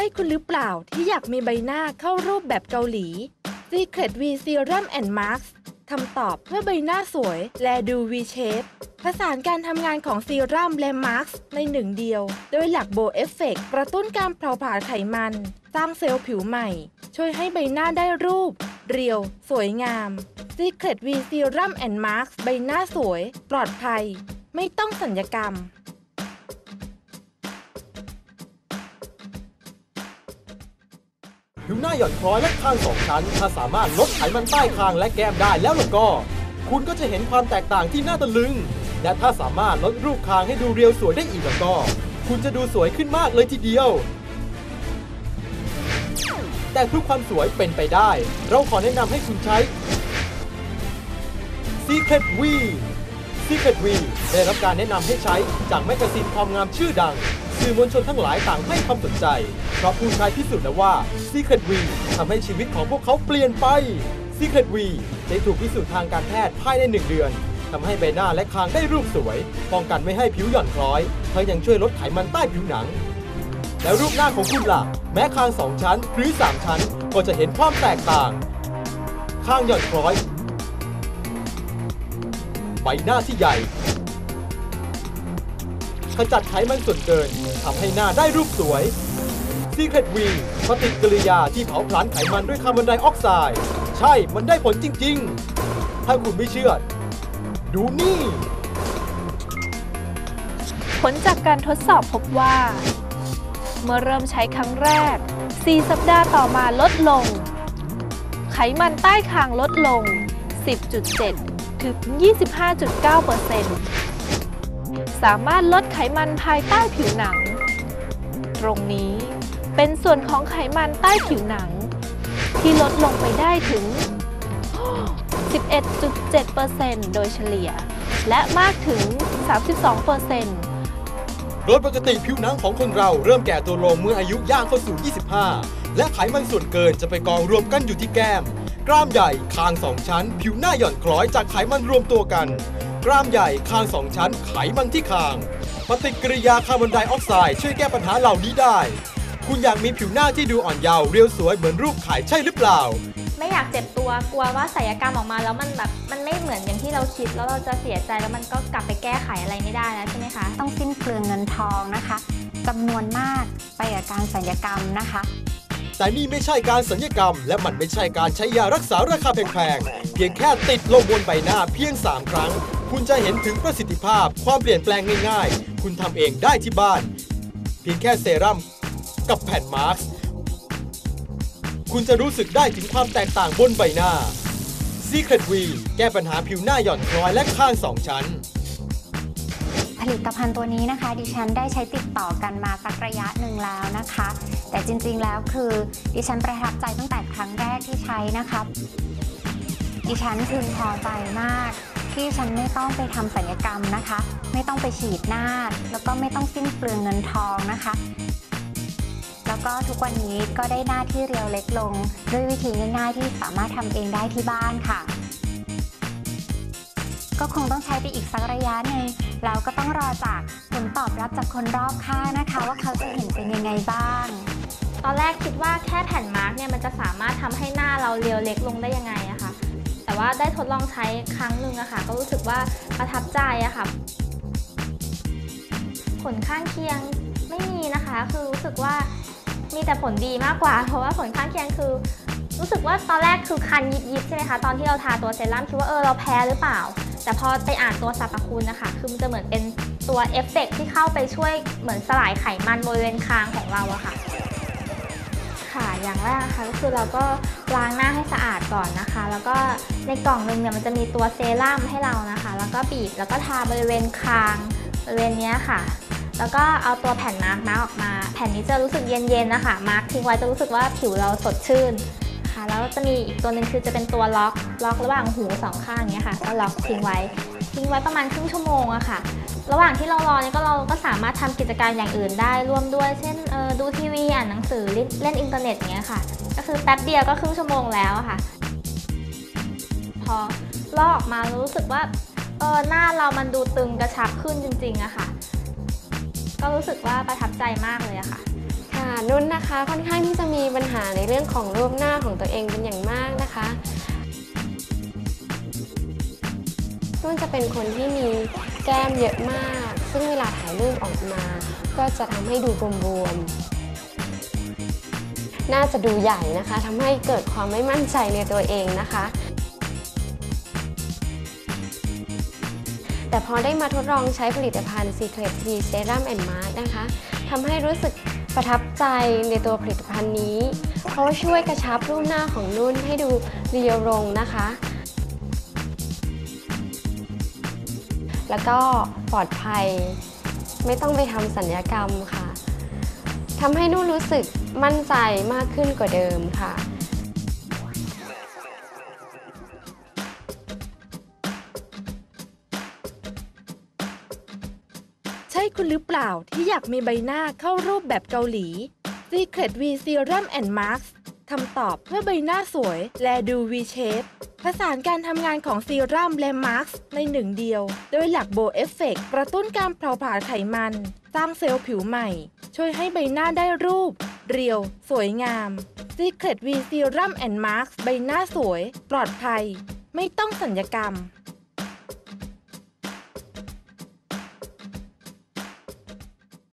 ช่คุณหรือเปล่าที่อยากมีใบหน้าเข้ารูปแบบเกาหลี Secret V Serum and Mask คำตอบเพื่อใบหน้าสวย และดู V shape ผสานการทำงานของซีรั่มและมาร์กในหนึ่งเดียว โดยหลักโบเอฟเฟกกระตุ้นการเผาผลาญไขมัน สร้างเซลล์ผิวใหม่ ช่วยให้ใบหน้าได้รูป เรียว สวยงาม Secret V Serum and Mask ใบหน้าสวย ปลอดภัย ไม่ต้องสัญญกรรม ผิวหน้าหย่อนคล้อยและคางสองชั้น ถ้าสามารถลดไขมันใต้คางและแก้มได้แล้วล่ะก็ คุณก็จะเห็นความแตกต่างที่น่าตะลึง และถ้าสามารถลดรูปคางให้ดูเรียวสวยได้อีกแล้วก็ คุณจะดูสวยขึ้นมากเลยทีเดียว แต่ทุกความสวยเป็นไปได้ เราขอแนะนำให้คุณใช้ Secret V Secret V ได้รับการแนะนำให้ใช้จากแมกกาซีนความงามชื่อดัง สื่อมวลชนทั้งหลายต่างให้ความสนใจ เพราะผู้ใช้พิสูจน์แล้วว่า Secret V ทำให้ชีวิตของพวกเขาเปลี่ยนไป Secret V ได้ถูกพิสูจน์ทางการแพทย์ภายใน 1 เดือนทำให้ใบหน้าและคางได้รูปสวย ป้องกันไม่ให้ผิวหย่อนคล้อยทั้งยังช่วยลดไขมันใต้ผิวหนัง แล้วรูปหน้าของคุณล่ะ แม้คางสองชั้นหรือ3ชั้น ก็จะเห็นความแตกต่าง ข้างหย่อนคล้อย ใบหน้าที่ใหญ่ ขจัดไขมันส่วนเกินทำให้หน้าได้รูปสวย Secret V ปฏิกิริยาที่เผาผลาญไขมันด้วยคาร์บอนไดออกไซด์ ใช่ มันได้ผลจริง ๆ ถ้าคุณไม่เชื่อ ดูนี่ ผลจากการทดสอบพบว่า เมื่อเริ่มใช้ครั้งแรก 4 สัปดาห์ต่อมาลดลง ไขมันใต้คางลดลง 10.7 ถึง 25.9% สามารถลดไขมันภายใต้ผิวหนัง ตรงนี้เป็นส่วนของไขมันใต้ผิวหนัง ที่ลดลงไปได้ถึง 11.7%โดยเฉลี่ย และมากถึง 32%โดยปกติผิวหนังของคนเราเริ่มแก่ตัวลงเมื่ออายุย่างเข้าสู่ 25 และไขมันส่วนเกินจะไปกองรวมกันอยู่ที่แก้ม กล้ามใหญ่ คางสองชั้น ผิวหน้าหย่อนคล้อยจากไขมันรวมตัวกัน กล้ามใหญ่คางสองชั้นไขมันที่คาง ปฏิกิริยาคาร์บอนไดออกไซด์ช่วยแก้ปัญหาเหล่านี้ได้ คุณอยากมีผิวหน้าที่ดูอ่อนเยาว์เรียวสวยเหมือนรูปขายใช่หรือเปล่า ไม่อยากเจ็บตัวกลัวว่าศัลยกรรมออกมาแล้วมันแบบมันไม่เหมือนอย่างที่เราคิดแล้วเราจะเสียใจแล้วมันก็กลับไปแก้ไขอะไรไม่ได้แล้วใช่ไหมคะต้องสิ้นเปลืองเงินทองนะคะจำนวนมากไปกับการศัลยกรรมนะคะแต่นี่ไม่ใช่การสัญญกรรม และมันไม่ใช่การใช้ยารักษาราคาแพงๆ เพียงแค่ติดลงบนใบหน้าเพียง 3 ครั้ง คุณจะเห็นถึงประสิทธิภาพความเปลี่ยนแปลงง่ายๆ คุณทำเองได้ที่บ้าน เพียงแค่เซรั่มกับแผ่นมาร์คคุณจะรู้สึกได้ถึงความแตกต่างบนใบหน้า Secret V แก้ปัญหาผิวหน้าหย่อนคล้อยและข้างสองชั้น ผลิตภัณฑ์ตัวนี้นะคะ ดิฉันได้ใช้ติดต่อกันมาสักระยะหนึ่งแล้วนะคะ แต่จริงๆแล้วคือ ดิฉันประทับใจตั้งแต่ครั้งแรกที่ใช้นะคะ ดิฉันพึงพอใจมาก ที่ฉันไม่ต้องไปทำศัลยกรรมนะคะ ไม่ต้องไปฉีดหน้า แล้วก็ไม่ต้องสิ้นเปลืองเงินทองนะคะ แล้วก็ทุกวันนี้ก็ได้หน้าที่เรียวเล็กลง ด้วยวิธีง่ายๆที่สามารถทำเองได้ที่บ้านค่ะ ก็คงต้องใช้ไปอีกสักระยะหนึ่งแล้วก็ต้องรอจากผลตอบรับจากคนรอบข้างนะคะ ว่าเขาจะเห็นเป็นยังไงบ้าง ตอนแรกคิดว่าแค่แผ่นมาร์กเนี่ยมันจะสามารถทำให้หน้าเราเรียวเล็กลงได้ยังไงอะคะ แต่ว่าได้ทดลองใช้ครั้งหนึ่งอะค่ะ ก็รู้สึกว่าประทับใจอะค่ะ ผลข้างเคียงไม่มีนะคะ คือรู้สึกว่ามีแต่ผลดีมากกว่า เพราะว่าผลข้างเคียงคือ รู้สึกว่าตอนแรกคือคันยิบยิบๆใช่ไหมคะ ตอนที่เราทาตัวเซรั่มคิดว่าเออเราแพ้หรือเปล่า แต่พอไปอ่านตัวสรรพคุณนะคะ คือมันจะเหมือนเป็นตัวเอฟเฟกต์ที่เข้าไปช่วยเหมือนสลายไขมันบริเวณคางของเราอะค่ะ ค่ะ อย่างแรกนะคะก็คือเราก็ล้างหน้าให้สะอาดก่อนนะคะ แล้วก็ในกล่องหนึ่งเนี่ยมันจะมีตัวเซรั่มให้เรานะคะ แล้วก็บีบแล้วก็ทาบริเวณคางบริเวณนี้ค่ะ แล้วก็เอาตัวแผ่นมาร์กมาร์ออกมา แผ่นนี้จะรู้สึกเย็นๆนะคะมาร์กทิ้งไว้จะรู้สึกว่าผิวเราสดชื่นค่ะ แล้วจะมีอีกตัวหนึ่งคือจะเป็นตัวล็อกล็อกระหว่างหูสองข้างอย่างเงี้ยค่ะก็ล็อกทิ้งไว้ทิ้งไว้ประมาณครึ่งชั่วโมงอะค่ะ ระหว่างที่เรารอเนี่ยก็เราก็สามารถทำกิจการอย่างอื่นได้ร่วมด้วย เช่นดูทีวีอ่านหนังสือเล่นเล่นอินเทอร์เน็ตเงี้ยค่ะ ก็คือแป๊บเดียวก็ครึ่งชั่วโมงแล้วค่ะ พอลอกออกมารู้สึกว่าเออหน้าเรามันดูตึงกระชับขึ้นจริงๆอะค่ะ ก็รู้สึกว่าประทับใจมากเลยอะค่ะค่ะนุ่นนะคะค่อนข้างที่จะมีปัญหาในเรื่องของรูปหน้าของตัวเองเป็นอย่างมากนะคะนุ่นจะเป็นคนที่มี แก้มเยอะมาก ซึ่งเวลาถ่ายรูปออกมา ก็จะทำให้ดูบวมๆ น่าจะดูใหญ่นะคะทำให้เกิดความไม่มั่นใจในตัวเองนะคะ แต่พอได้มาทดลองใช้ผลิตภัณฑ์ Secret V Serum and Mask นะคะทำให้รู้สึกประทับใจในตัวผลิตภัณฑ์นี้ เพราะว่าช่วยกระชับรูปหน้าของนุ่นให้ดูเรียวลงนะคะ แล้วก็ปลอดภัย ไม่ต้องไปทำสัญญกรรมค่ะทำให้นุ่นรู้สึกมั่นใจมากขึ้นกว่าเดิมค่ะใช่คุณหรือเปล่าที่อยากมีใบหน้าเข้ารูปแบบเกาหลี Secret V Serum and Mask คำตอบเพื่อใบหน้าสวย และดู V Shape ผสานการทำงานของซีรั่มและมาร์คในหนึ่งเดียว โดยหลักโบเอฟเฟกกระตุ้นการเผาผลาญไขมัน สร้างเซลล์ผิวใหม่ ช่วยให้ใบหน้าได้รูป เรียว สวยงาม Secret V Serum and Mask ใบหน้าสวย ปลอดภัย ไม่ต้องสัญญกรรม